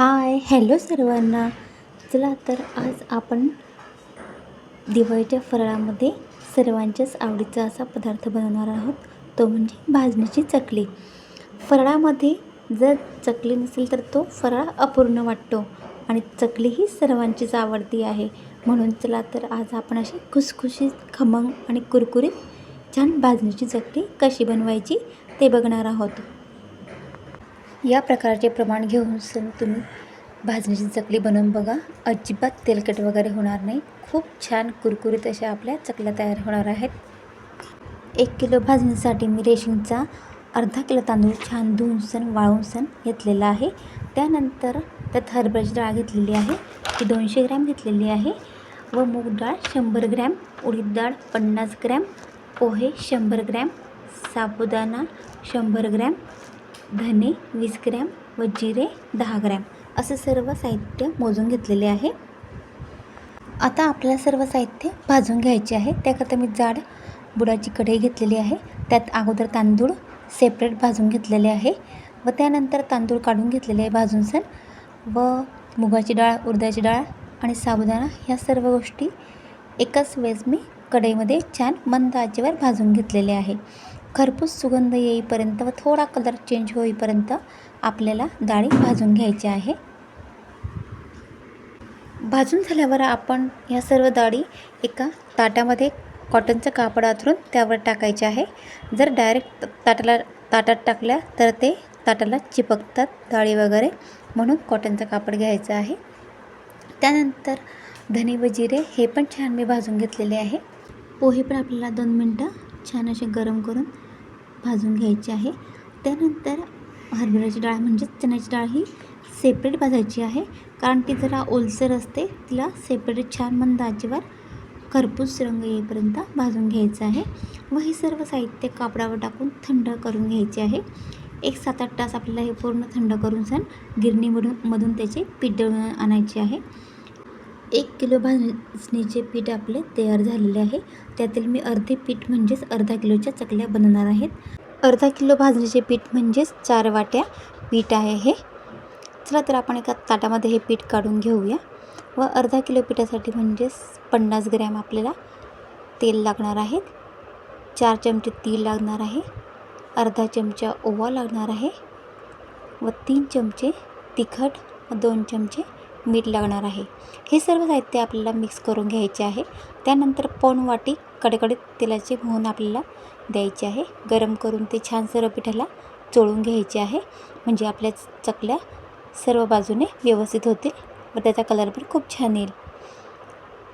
Hi hello सर्वांना. चला तर आज आपण दिवाळीच्या फराळामध्ये सर्वांच्याच आवडीचा असा पदार्थ बनवणार आहोत. तो म्हणजे भाजणीची चकली. फराळामध्ये जर चकली नसेल तर तो फराळ अपूर्ण वाटतो आणि चकली ही सर्वांचीच आवडती आहे. म्हणून चला तर आज आपण अशी खुसखुशीत खमंग आणि कुरकुरीत छान भाजणीची चकली कशी बनवायची ते बघणार आहोत. या प्रकारचे प्रमाण घेऊन सण तुम्ही भाजणीची चकली बनवून बघा. अजिबात तेलकट वगैरे होणार नाही. खूप छान कुरकुरीत अशा आपल्या चकल्या तयार होणार आहेत. एक किलो भाजणीसाठी मी रेशिंगचा अर्धा किलो तांदूळ छान धुवून सण वाळवून सण घेतलेला आहे. त्यानंतर त्यात हरभऱ्याची डाळ घेतलेली आहे. ती दोनशे ग्रॅम घेतलेली आहे. व मूग डाळ शंभर ग्रॅम उडीद डाळ पन्नास ग्रॅम पोहे शंभर ग्रॅम साबुदाणा शंभर ग्रॅम धने वीस ग्रॅम व जिरे दहा ग्रॅम असं सर्व साहित्य मोजून घेतलेले आहे. आता आपल्याला सर्व साहित्य भाजून घ्यायचे आहे. त्याकरता मी जाड बुडाची कढई घेतलेली आहे. त्यात अगोदर तांदूळ सेपरेट भाजून घेतलेले आहे व त्यानंतर तांदूळ काढून घेतलेले आहे भाजून सण व मुगाची डाळ उडदाची डाळ आणि साबुदाणा ह्या सर्व गोष्टी एकाच वेळेस मी कढईमध्ये छान मंद आचेवर भाजून घेतलेले आहे. खरपूस सुगंध येईपर्यंत व थोडा कलर चेंज होईपर्यंत आपल्याला डाळी भाजून घ्यायची आहे. भाजून झाल्यावर आपण ह्या सर्व डाळी एका ताटामध्ये कॉटनचं कापड आथरून त्यावर टाकायचे आहे. जर डायरेक्ट ताटाला ताटात टाकल्या तर ते ताटाला चिपकतात डाळी वगैरे म्हणून कॉटनचं कापड घ्यायचं आहे. त्यानंतर धने व जिरे हे पण छान मी भाजून घेतलेले आहे. पोहे पण आपल्याला दोन मिनटं छान असे गरम करून भाजून घ्यायची आहे. त्यानंतर हरभऱ्याची डाळ म्हणजेच चण्याची डाळ ही सेपरेट भाजायची आहे. कारण ती जरा ओलसर असते तिला सेपरेट छान मंद आजीवर खरपूस रंग येईपर्यंत भाजून घ्यायचं आहे. व हे सर्व साहित्य कापडावर टाकून थंड करून घ्यायचे आहे. एक सात आठ तास आपल्याला हे पूर्ण थंड करून सण गिरणीमधून मधून त्याचे पीठ दळून आणायचे आहे. एक किलो भाजणीचे पीठ आपले तयार झालेले आहे. त्यातील मी अर्धे पीठ म्हणजेच अर्धा किलोच्या चकल्या बनवणार आहेत. अर्धा किलो भाजणीचे पीठ म्हणजेच चार वाट्या पीठ आहे हे. चला तर आपण एका ताटामध्ये हे पीठ काढून घेऊया. व अर्धा किलो पिठासाठी म्हणजेच पन्नास ग्रॅम आपल्याला तेल लागणार आहेत. चार चमचे तीळ लागणार आहे. अर्धा चमचा ओवा लागणार आहे. व तीन चमचे तिखट व दोन चमचे मीठ लागणार आहे. हे सर्व साहित्य आपल्याला मिक्स करून घ्यायचे आहे. त्यानंतर पाऊण वाटी कडकडीत तेलाचे मोहन आपल्याला द्यायचे आहे. गरम करून ते छान सर्व पिठाला चोळून घ्यायचे आहे. म्हणजे आपल्या चकल्या सर्व बाजूने व्यवस्थित होतील व त्याचा कलर पण खूप छान येईल.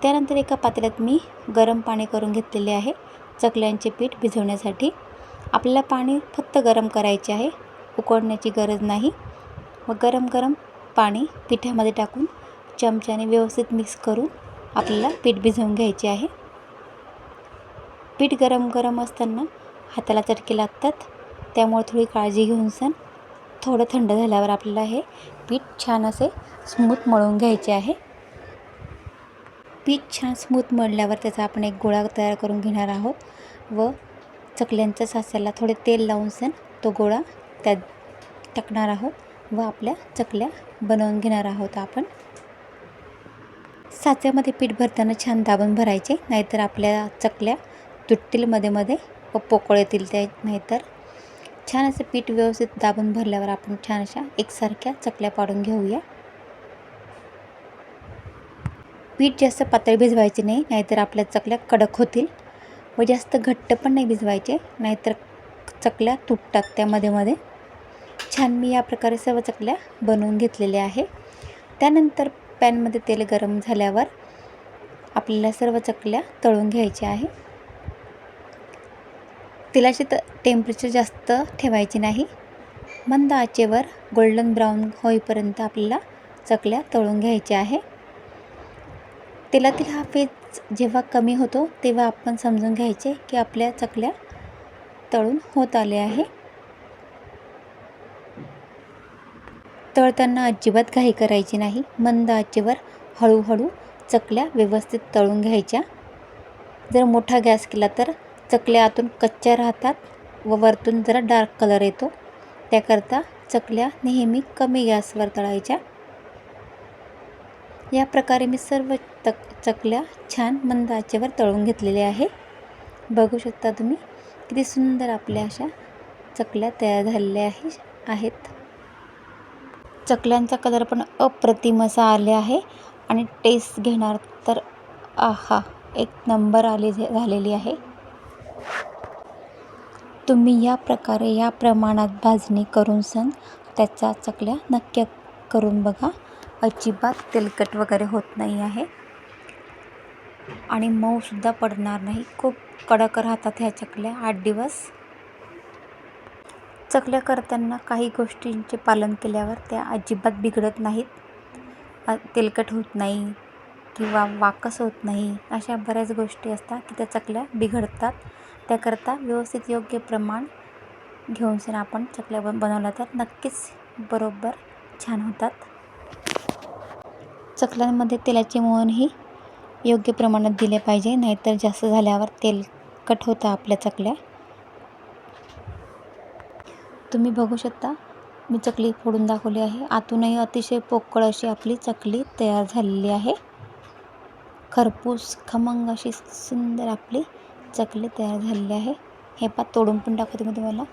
त्यानंतर एका पातेल्यात मी गरम पाणी करून घेतलेले आहे. चकल्यांचे पीठ भिजवण्यासाठी आपल्याला पाणी फक्त गरम करायचे आहे. उकडण्याची गरज नाही. व गरम गरम पाणी पिठामध्ये टाकून चमच्याने व्यवस्थित मिक्स करून आपल्याला पीठ भिजवून घ्यायचे आहे. पीठ गरम गरम असताना हाताला चटके लागतात. त्यामुळे थोडी काळजी घेऊन सण थोडं थंड झाल्यावर आपल्याला हे पीठ छान असे स्मूथ मळून घ्यायचे आहे. पीठ छान स्मूथ मळल्यावर त्याचा आपण एक गोळा तयार करून घेणार आहोत व चकल्यांच्या सास्याला थोडे तेल लावून सण तो गोळा त्यात टाकणार आहोत. व आपल्या चकल्या बनवून घेणार आहोत आपण. साच्यामध्ये पीठ भरताना छान दाबून भरायचे नाहीतर आपल्या चकल्या तुटतील मध्ये मध्ये व पोकळ येतील त्या नाहीतर. छान असं पीठ व्यवस्थित दाबून भरल्यावर आपण छान अशा एकसारख्या चकल्या पाडून घेऊया. पीठ जास्त पातळ भिजवायचे नाही नाहीतर आपल्या चकल्या कडक होतील व जास्त घट्ट पण नाही भिजवायचे नाहीतर चकल्या तुटतात त्यामध्ये मध्ये. छान मी या प्रकारे सर्व चकल्या बनवून घेतलेल्या आहे. त्यानंतर पॅनमध्ये तेल गरम झाल्यावर आपल्याला सर्व चकल्या तळून घ्यायच्या आहे. तेलाचे त टेम्परेचर जास्त ठेवायचे नाही. मंद आचेवर गोल्डन ब्राऊन होईपर्यंत आपल्याला चकल्या तळून घ्यायच्या आहे. तेलातील हा फेज जेव्हा कमी होतो तेव्हा आपण समजून घ्यायचे की आपल्या चकल्या तळून होत आले आहे. तळताना अजिबात घाई करायची नाही. मंद आचेवर हळूहळू चकल्या व्यवस्थित तळून घ्यायच्या. जर मोठा गॅस केला तर चकल्या आतून कच्च्या राहतात व वरतून जरा डार्क कलर येतो. त्याकरता चकल्या नेहमी कमी गॅसवर तळायच्या. या प्रकारे मी सर्व तक चकल्या छान मंद आचेवर तळून घेतलेल्या आहे. बघू शकता तुम्ही किती सुंदर आपल्या अशा चकल्या तयार झालेल्या आहे आहेत. चकल्यांचा कलर पण अप्रतिम असा आले आहे. आणि टेस्ट घेणार तर आहा एक नंबर आले झालेली आहे. तुम्ही या प्रकारे या प्रमाणात भाजणी करून सण त्याच्या चकल्या नक्की करून बघा. अजिबात तेलकट वगैरे होत नाही आहे. आणि मऊसुद्धा पडणार नाही. खूप कडक राहतात ह्या चकल्या आठ दिवस. चकल्या करताना काही गोष्टींचे पालन केल्यावर त्या अजिबात बिघडत नाहीत. तेलकट होत नाही किंवा वाकस होत नाही अशा बऱ्याच गोष्टी असतात की त्या चकल्या बिघडतात. त्याकरता व्यवस्थित योग्य प्रमाण घेऊन सण आपण चकल्या बन बनवल्या तर नक्कीच बरोबर छान होतात. चकल्यांमध्ये तेलाचे मोहनही योग्य प्रमाणात दिले पाहिजे नाहीतर जास्त झाल्यावर तेलकट होतं आपल्या चकल्या. तुम्ही बघू शकता. मी चकली फोडून दाखवली आहे. आतूनही अतिशय पोकळ अशी आपली चकली तयार झालेली आहे. खरपूस खमंग अशी सुंदर आपली चकली तयार झालेली आहे. हे पा तोडून पण दाखवते मी तुम्हाला.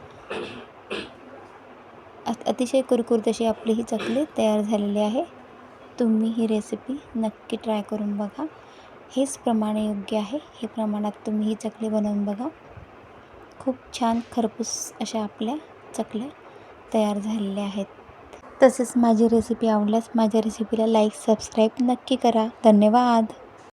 अतिशय कुरकुरीत अशी आपली ही चकली तयार झालेली आहे. तुम्ही ही रेसिपी नक्की ट्राय करून बघा. हेच प्रमाण योग्य आहे. हे प्रमाणात तुम्ही ही चकली बनवून बघा. खूप छान खरपूस अशा आपल्या चकल्या तयार झालेल्या आहेत. तसेच माझी रेसिपी आवडल्यास माझ्या रेसिपीला लाईक सबस्क्राईब नक्की करा. धन्यवाद.